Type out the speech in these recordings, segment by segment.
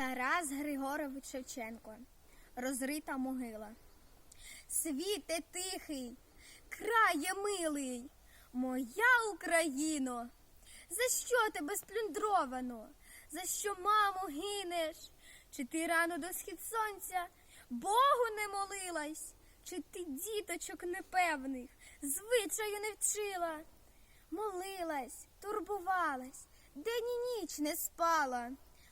Тарас Григорович Шевченко. Розрита могила. Світе тихий, крає милий, моя Україно, за що тебе сплюндровано? За що, мамо, гинеш? Чи ти рано до схід сонця Богу не молилась? Чи ти діточок непевних звичаю не вчила? Молилась, турбувалась, день і ніч не спала.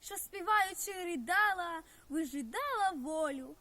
що співаючи ридала, вижидала волю.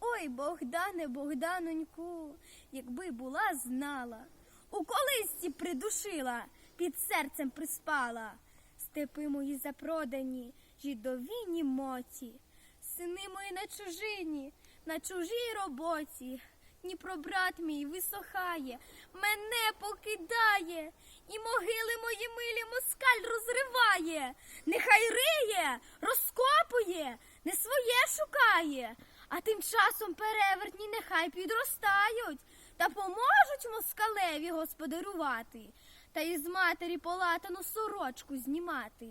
Ой, Богдане, Богданоньку, якби була знала, у колисці придушила, під серцем приспала. Степи мої запродані, жідові німоті, сини мої на чужині, на чужій роботі. Дніпро брат мій висохає, мене покидає, і могили мої милі москаль розриває. Нехай риє, розкопує, не своє шукає, а тим часом перевертні нехай підростають та поможуть москалеві господарювати, та із матері полатану сорочку знімати.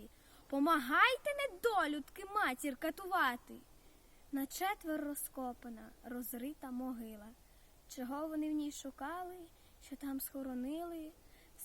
Помагайте, недолюдки, матір катувати. На четвер розкопана, розрита могила. Чого вони в ній шукали, що там схоронили?